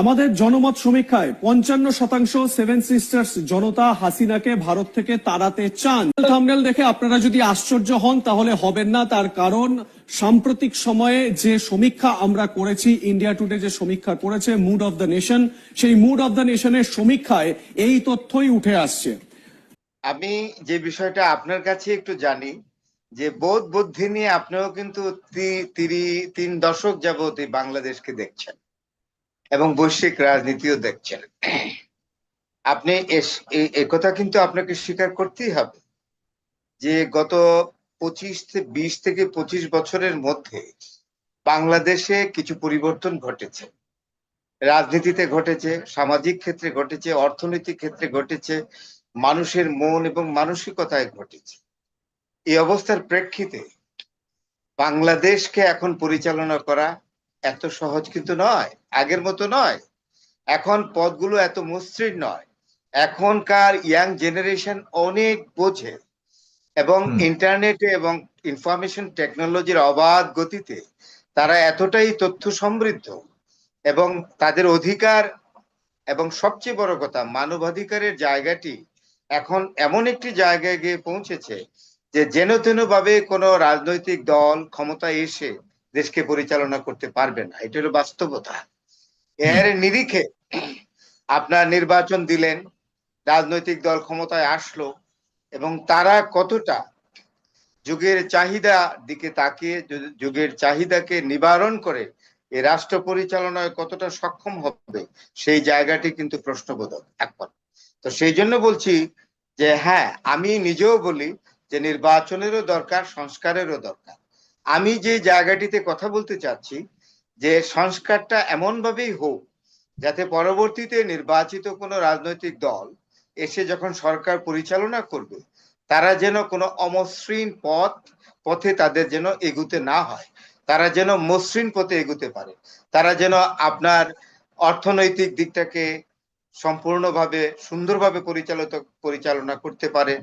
আমাদের জনমত সমীক্ষায় পঞ্চান্ন শতাংশ সেভেন সিস্টার্স জনতা হাসিনাকে ভারত থেকে তাড়াতে চান। থামনেল দেখে আপনারা যদি আশ্চর্য হন, তাহলে হবেন না। তার কারণ, সাম্প্রতিক সময়ে যে সমীক্ষা আমরা করেছি ইন্ডিয়া টুডে যে সমীক্ষা করেছে মুড অফ দ্য নেশন সেই মুড অফ দ্য নেশনের সমীক্ষায় এই তথ্যই উঠে আসছে। আমি যে বিষয়টা আপনার কাছে একটু জানি, যে বোধ বুদ্ধি নিয়ে আপনিও কিন্তু তিন দশক যাবত বাংলাদেশকে দেখছেন। এবং বৈশ্বিক রাজনীতিও দেখছেন। আপনি একথা কিন্তু আপনাকে স্বীকার করতেই হবে যে গত পঁচিশ বিশ থেকে পঁচিশ বছরের মধ্যে বাংলাদেশে কিছু পরিবর্তন ঘটেছে। রাজনীতিতে ঘটেছে, সামাজিক ক্ষেত্রে ঘটেছে, অর্থনৈতিক ক্ষেত্রে ঘটেছে, মানুষের মন এবং মানসিকতায় ঘটেছে। এই অবস্থার প্রেক্ষিতে বাংলাদেশকে এখন পরিচালনা করা এত সহজ কিন্তু নয় আগের মতো নয়। এখন পদগুলো এত মসৃণ নয়। এখনকার ইয়াং জেনারেশন অনেক বোঝে এবং ইন্টারনেটে এবং ইনফরমেশন টেকনোলজির অবাধ গতিতে তারা এতটাই তথ্য সমৃদ্ধ এবং তাদের অধিকার এবং সবচেয়ে বড় কথা মানবাধিকারের জায়গাটি এখন এমন একটি জায়গায় গিয়ে পৌঁছেছে যে যেন তেন ভাবে কোনো রাজনৈতিক দল ক্ষমতায় এসে দেশকে পরিচালনা করতে পারবে না। এটা হলো বাস্তবতা। এর নিরিখে আপনার নির্বাচন দিলেন, রাজনৈতিক দল ক্ষমতায় আসলো এবং তারা কতটা যুগের চাহিদা দিকে তাকিয়ে, যুগের চাহিদাকে নিবারণ করে এ রাষ্ট্র পরিচালনায় কতটা সক্ষম হবে, সেই জায়গাটি কিন্তু প্রশ্নবোধক একবার তো সেই জন্য বলছি যে হ্যাঁ আমি নিজেও বলি যে নির্বাচনেরও দরকার, সংস্কারেরও দরকার। আমি যে জায়গাটিতে কথা বলতে চাচ্ছি, যে সংস্কারটা এমন ভাবেই হোক, যাতে পরবর্তীতে নির্বাচিত কোনো রাজনৈতিক দল এসে যখন সরকার পরিচালনা করবে, তারা যেন কোনো অমসৃণ পথ, পথে তাদের যেন এগুতে না হয়। তারা যেন মসৃণ পথে এগুতে পারে। তারা যেন আপনার অর্থনৈতিক দিকটাকে সম্পূর্ণভাবে, সুন্দরভাবে পরিচালিত, পরিচালনা করতে পারে।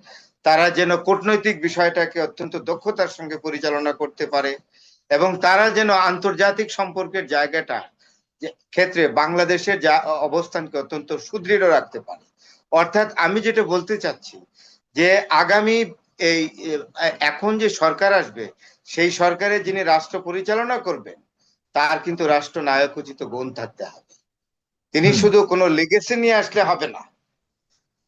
তারা যেন কূটনৈতিক বিষয়টাকে অত্যন্ত দক্ষতার সঙ্গে পরিচালনা করতে পারে এবং তারা যেন আন্তর্জাতিক সম্পর্কের জায়গাটা ক্ষেত্রে বাংলাদেশের যা অবস্থানকে অত্যন্ত সুদৃঢ় রাখতে পারে। অর্থাৎ আমি যেটা বলতে চাচ্ছি যে আগামী এই এখন যে সরকার আসবে সেই সরকারের যিনি রাষ্ট্র পরিচালনা করবেন তার কিন্তু রাষ্ট্র নায়কোচিত গুণ থাকতে হবে। তিনি শুধু কোনো লিগেসি নিয়ে আসলে হবে না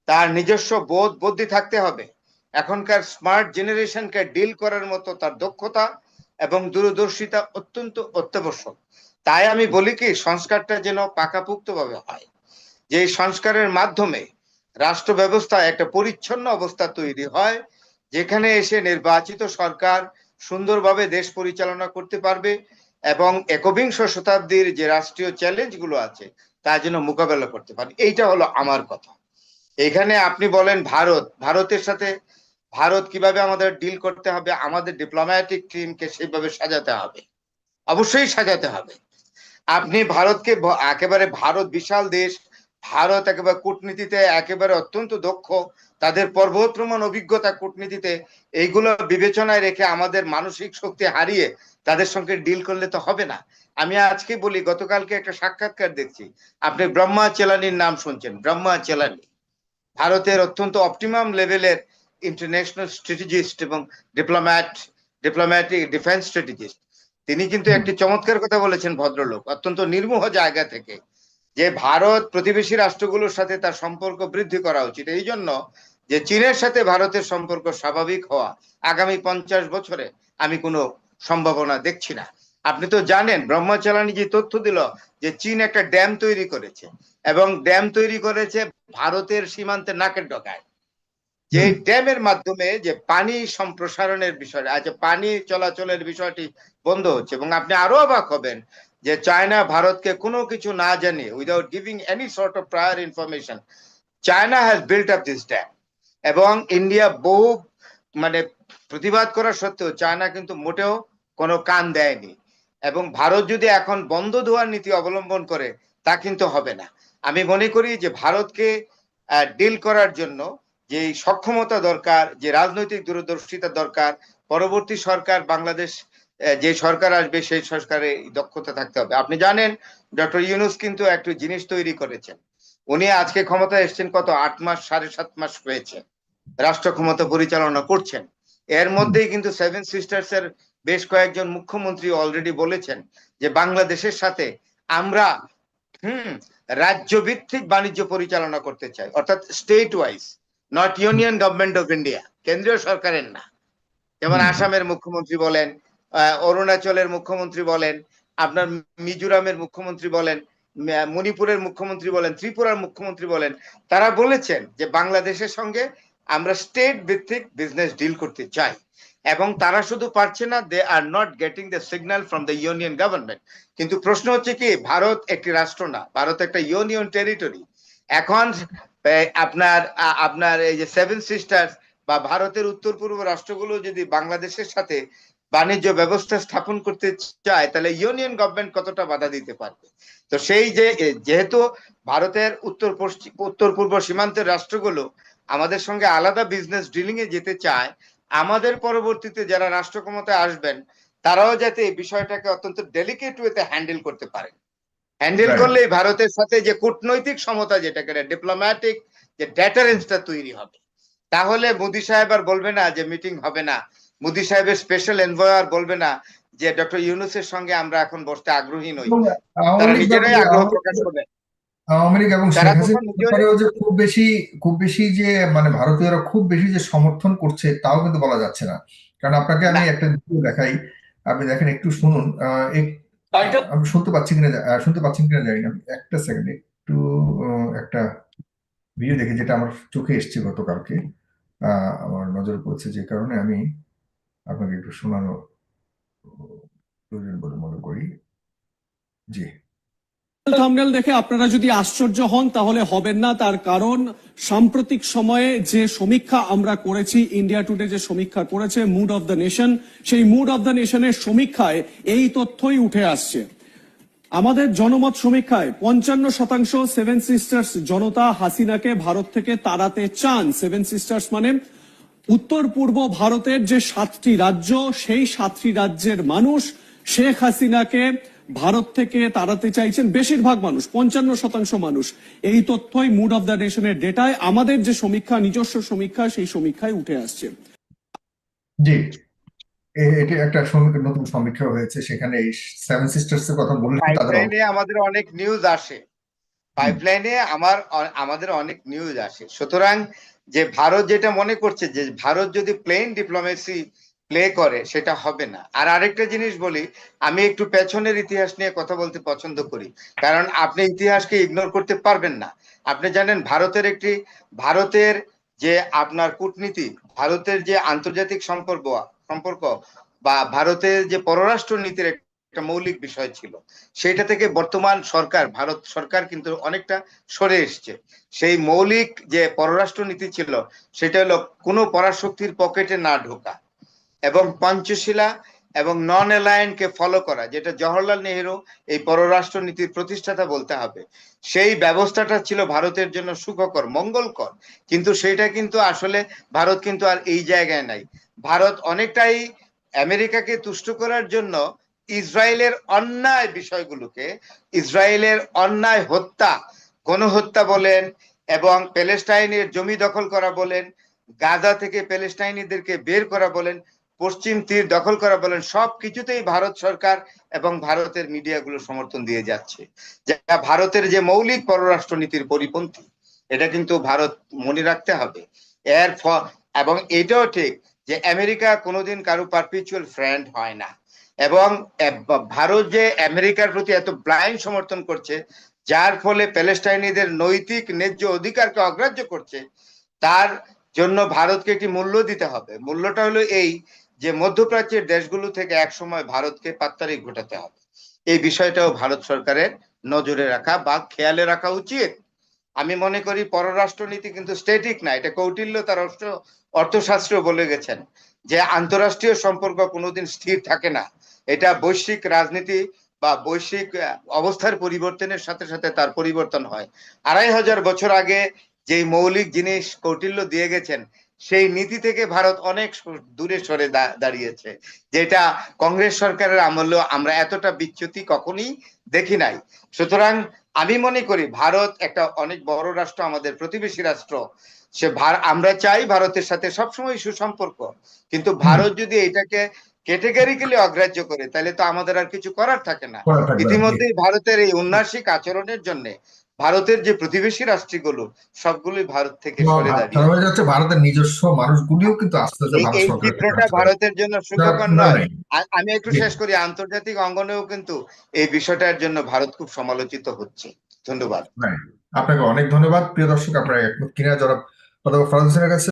তার নিজস্ব বোধ বুদ্ধি থাকতে হবে। এখনকার স্মার্ট জেনারেশনকে ডিল করার মতো তার দক্ষতা এবং দূরদর্শিতা অত্যন্ত অত্যাবশ্যক। তাই আমি বলি কি, সংস্কারটা যেন পাকাপুক্ত ভাবে হয়। যে সংস্কারের মাধ্যমে রাষ্ট্র ব্যবস্থা একটা পরিচ্ছন্ন অবস্থা তৈরি হয়, যেখানে এসে নির্বাচিত সরকার সুন্দরভাবে দেশ পরিচালনা করতে পারবে এবং একবিংশ শতাব্দীর যে রাষ্ট্রীয় চ্যালেঞ্জগুলো আছে, তা যেন মোকাবেলা করতে পারে। এইটা হলো আমার কথা। এখানে আপনি বলেন ভারত, ভারতের সাথে ভারত কীভাবে আমাদের ডিল করতে হবে, আমাদের ডিপ্লোম্যাটিক টিমকে সেইভাবে সাজাতে হবে। অবশ্যই সাজাতে হবে। আপনি ভারতকে একেবারে ভারত বিশাল দেশ, ভারত একেবারে কূটনীতিতে একেবারে অত্যন্ত দক্ষ, তাদের পর্বতপ্রমাণ অভিজ্ঞতা কূটনীতিতে এইগুলো বিবেচনায় রেখে আমাদের মানসিক শক্তি হারিয়ে তাদের সঙ্গে ডিল করলে তো হবে না। আমি আজকে বলি, গতকালকে একটা সাক্ষাৎকার দেখছি। আপনি ব্রহ্মা চেলানির নাম শুনছেন, ব্রহ্মা চেলানি। ভারতের অত্যন্ত অপটিমাম লেভেলের ইন্টারন্যাশনাল স্ট্র্যাটেজিস্ট এবং ডিপ্লোম্যাট ডিপ্লোম্যাটিক ডিফেন্স স্ট্র্যাটেজিস্ট তিনি কিন্তু একটি চমৎকার কথা বলেছেন ভদ্রলোক অত্যন্ত নির্মোহ জায়গা থেকে যে ভারত প্রতিবেশী রাষ্ট্রগুলোর সাথে তার সম্পর্ক বৃদ্ধি করা উচিত। এই জন্য যে চীনের সাথে ভারতের সম্পর্ক স্বাভাবিক হওয়া আগামী পঞ্চাশ বছরে আমি কোনো সম্ভাবনা দেখছি না। আপনি তো জানেন ব্রহ্মচালানি যে তথ্য দিল যে চীন একটা ড্যাম তৈরি করেছে এবং ড্যাম তৈরি করেছে ভারতের সীমান্তে নাকের ডগায়। যে। ড্যামের মাধ্যমে যে পানি সম্প্রসারণের বিষয় আচ্ছা পানি চলাচলের বিষয়টি বন্ধ হচ্ছে এবং আপনি আরও অবাক হবেন যে চায়না ভারতকে কোনো কিছু না জানিয়ে without giving any sort of prior information China has built up this dam এবং ইন্ডিয়া বহু মানে প্রতিবাদ করা সত্ত্বেও চায়না কিন্তু মোটেও কোনো কান দেয়নি। এবং ভারত যদি এখন বন্ধ ধোয়ার নীতি অবলম্বন করে তা কিন্তু হবে না। আমি মনে করি যে ভারতকে ডিল করার জন্য যে সক্ষমতা দরকার, যে রাজনৈতিক দূরদর্শিতা দরকার, পরবর্তী সরকার বাংলাদেশ যে সরকার আসবে সেই সরকারে দক্ষতা থাকতে হবে। আপনি জানেন, ডক্টর ইউনুস কিন্তু একটু জিনিস তৈরি করেছেন। উনি আজকে ক্ষমতা এসেছেন কত? আট মাস, সাড়ে সাত মাস হয়েছে। রাষ্ট্র ক্ষমতা পরিচালনা করছেন। এর মধ্যেই কিন্তু সেভেন সিস্টার্স এর বেশ কয়েকজন মুখ্যমন্ত্রী অলরেডি বলেছেন যে বাংলাদেশের সাথে আমরা, হুম রাজ্য ভিত্তিক বাণিজ্য পরিচালনা করতে চাই। অর্থাৎ state wise not union government of India কেন্দ্রীয় সরকারের না যেমন আসামের মুখ্যমন্ত্রী বলেন অরুণাচলের মুখ্যমন্ত্রী বলেন আপনার মিজোরামের মুখ্যমন্ত্রী বলেন মণিপুরের মুখ্যমন্ত্রী বলেন ত্রিপুরার মুখ্যমন্ত্রী বলেন তারা বলেছেন যে বাংলাদেশের সঙ্গে আমরা স্টেট ভিত্তিক বিজনেস ডিল করতে চাই। এবং তারা শুধু পারছে না they are not getting the signal from the union government কিন্তু প্রশ্ন হচ্ছে কি ভারত একটি রাষ্ট্র না ভারত একটা ইউনিয়ন টেরিটরি এখন আপনার আপনার এই যে সেভেন সিস্টার্স বা ভারতের উত্তর পূর্ব রাষ্ট্রগুলো যদি বাংলাদেশের সাথে বাণিজ্য ব্যবস্থা স্থাপন করতে চায়, তাহলে ইউনিয়ন গভর্নমেন্ট কতটা বাধা দিতে পারবে? তো সেই যে যেহেতু ভারতের উত্তর পশ্চিম উত্তর পূর্ব সীমান্তের রাষ্ট্রগুলো আমাদের সঙ্গে আলাদা বিজনেস ডিলিং এ যেতে চায়, আমাদের পরবর্তীতে যারা রাষ্ট্র ক্ষমতায় আসবেন, তারাও যাতে এই বিষয়টাকে অত্যন্ত ডেলিকেট ওয়েতে হ্যান্ডেল করতে পারে হ্যান্ডেল. করলেই ভারতের সাথে যে কূটনৈতিক সমতা যেটাকে ডিপ্লোম্যাটিক যে ডেটারেন্সটা তৈরি হবে। তাহলে মোদি সাহেব আর বলবে না যে মিটিং হবে না। মোদি সাহেবের স্পেশাল এনভয় আর বলবে না যে ডক্টর ইউনুসের সঙ্গে আমরা এখন বসতে আগ্রহী নই। তারা নিজেরাই আগ্রহ প্রকাশ করবে। আওয়ামী লীগ এবং শেখ ব্যাপারেও যে খুব বেশি খুব বেশি যে মানে ভারতীয়রা খুব বেশি যে সমর্থন করছে তাও কিন্তু বলা যাচ্ছে না। কারণ আপনাকে আমি একটা দেখাই। আপনি দেখেন একটু শুনুন আমি শুনতে পাচ্ছি কিনা শুনতে পাচ্ছি কিনা জানি না। একটা সেকেন্ড একটু একটা ভিডিও দেখে যেটা আমার চোখে এসেছে গতকালকে। আমার নজরে পড়েছে যে কারণে আমি আপনাকে একটু শোনানো প্রয়োজন বলে মনে করি। জি। থাম্বনেল দেখে আপনারা যদি আশ্চর্য হন, তাহলে হবেন না। তার কারণ, সাম্প্রতিক সময়ে যে সমীক্ষা আমরা করেছি ইন্ডিয়া টুডে যে সমীক্ষা করেছে মুড অফ দ্য নেশন সেই মুড অফ দ্য নেশনের সমীক্ষায় এই তথ্যই উঠে আসছে। আমাদের জনমত সমীক্ষায় পঞ্চান্ন শতাংশ সেভেন সিস্টার্স জনতা হাসিনাকে ভারত থেকে তাড়াতে চান। সেভেন সিস্টার্স মানে উত্তর পূর্ব ভারতের যে সাতটি রাজ্য, সেই সাতটি রাজ্যের মানুষ শেখ হাসিনাকে ভারত থেকে তাড়াতে চাইছেন বেশিরভাগ মানুষ পঞ্চান্ন শতাংশ মানুষ। এই তথ্যই মুড অফ দ্য নেশনের ডেটায় আমাদের যে সমীক্ষা নিজস্ব সমীক্ষা সেই সমীক্ষায় উঠে আসছে। জি। এটা একটা সমীক্ষা নতুন সমীক্ষা হয়েছে সেখানে এই সেভেন সিস্টার্স এর কথা বললে তাদের পাইপলাইনে আমাদের অনেক নিউজ আসে। পাইপলাইনে আমার আমাদের অনেক নিউজ আসে। সুতরাং যে ভারত যেটা মনে করছে যে ভারত যদি প্লেন ডিপ্লোমেসি প্লে করে, সেটা হবে না। আর আরেকটা জিনিস বলি, আমি একটু পেছনের ইতিহাস নিয়ে কথা বলতে পছন্দ করি। কারণ আপনি ইতিহাসকে ইগনোর করতে পারবেন না। আপনি জানেন, ভারতের একটি, ভারতের যে আপনার কূটনীতি, ভারতের যে আন্তর্জাতিক সম্পর্ক সম্পর্ক বা ভারতের যে পররাষ্ট্র নীতির একটা মৌলিক বিষয় ছিল, সেটা থেকে বর্তমান সরকার, ভারত সরকার কিন্তু অনেকটা সরে এসছে। সেই মৌলিক যে পররাষ্ট্র নীতি ছিল, সেটা হলো কোনো পরাশক্তির পকেটে না ঢোকা। এবং পঞ্চশীলা এবং নন কে ফলো করা, যেটা জওহরলাল নেহেরু এই পররাষ্ট্র নীতির প্রতিষ্ঠাতা বলতে হবে। সেই ব্যবস্থাটা ছিল ভারতের জন্য সুখকর, মঙ্গলকর, কিন্তু সেটা কিন্তু আসলে ভারত কিন্তু আর এই জায়গায় নাই। ভারত অনেকটাই আমেরিকাকে তুষ্ট করার জন্য ইসরায়েলের অন্যায় বিষয়গুলোকে, ইসরায়েলের অন্যায় হত্যা, গণহত্যা বলেন এবং প্যালেস্টাইনের জমি দখল করা বলেন, গাজা থেকে প্যালেস্টাইনিদেরকে বের করা বলেন পশ্চিম তীর দখল করা বলেন সব কিছুতেই ভারত সরকার এবং ভারতের মিডিয়াগুলো সমর্থন দিয়ে যাচ্ছে। যা ভারতের যে মৌলিক পররাষ্ট্র নীতির পরিপন্থী, এটা কিন্তু ভারত মনে রাখতে হবে। এর ফ, এবং এটাও ঠিক যে আমেরিকা কোনোদিন কারও পারপিচুয়াল ফ্রেন্ড হয় না। এবং ভারত যে আমেরিকার প্রতি এত ব্লাইন্ড সমর্থন করছে, যার ফলে প্যালেস্টাইনিদের নৈতিক ন্যায্য অধিকারকে অগ্রাহ্য করছে, তার জন্য ভারতকে একটি মূল্য দিতে হবে। মূল্যটা হলো এই যে মধ্যপ্রাচ্যের দেশগুলো থেকে একসময় ভারতকে পাত্তারি ঘটাতে হবে। এই বিষয়টাও ভারত সরকারের নজরে রাখা বা খেয়ালে রাখা উচিত। আমি মনে করি পররাষ্ট্রনীতি কিন্তু স্ট্যাটিক না, এটা কৌটিল্য তার অর্থ অর্থশাস্ত্র বলে গেছেন। যে আন্তরাষ্ট্রীয় সম্পর্ক কোনোদিন স্থির থাকে না, এটা বৈশ্বিক রাজনীতি বা বৈশ্বিক অবস্থার পরিবর্তনের সাথে সাথে তার পরিবর্তন হয়। আড়াই হাজার বছর আগে যেই মৌলিক জিনিস কৌটিল্য দিয়ে গেছেন সেই নীতি থেকে ভারত অনেক দূরে সরে দাঁড়িয়েছে। যেটা কংগ্রেস সরকারের আমলেও আমরা এতটা বিচ্যুতি কখনই দেখি নাই। সুতরাং আমি মনে করি ভারত একটা অনেক বড় রাষ্ট্র আমাদের প্রতিবেশী রাষ্ট্র। সে আমরা চাই ভারতের সাথে সবসময় সুসম্পর্ক। কিন্তু ভারত যদি এটাকে ক্যাটেগরিক্যালি অগ্রাহ্য করে তাহলে তো আমাদের আর কিছু করার থাকে না। ইতিমধ্যেই ভারতের এই উন্নাসিক আচরণের জন্য ভারতের যে প্রতিবেশী রাষ্ট্রগুলো সবগুলোই ভারত থেকে সরে দাঁড়িয়ে মানে ভারতের নিজস্ব মানুষগুলিও কিন্তু আস্তে আস্তে এই চিত্রটা ভারতের জন্য সুখকর নয়। আমি একটু শেষ করি আন্তর্জাতিক অঙ্গনেও কিন্তু এই বিষয়টার জন্য ভারত খুব সমালোচিত হচ্ছে। ধন্যবাদ। আপনাকে অনেক ধন্যবাদ। প্রিয় দর্শক আপনারা একমত কিনা যারা অধ্যাপক ফরাজ হোসেনের কাছে?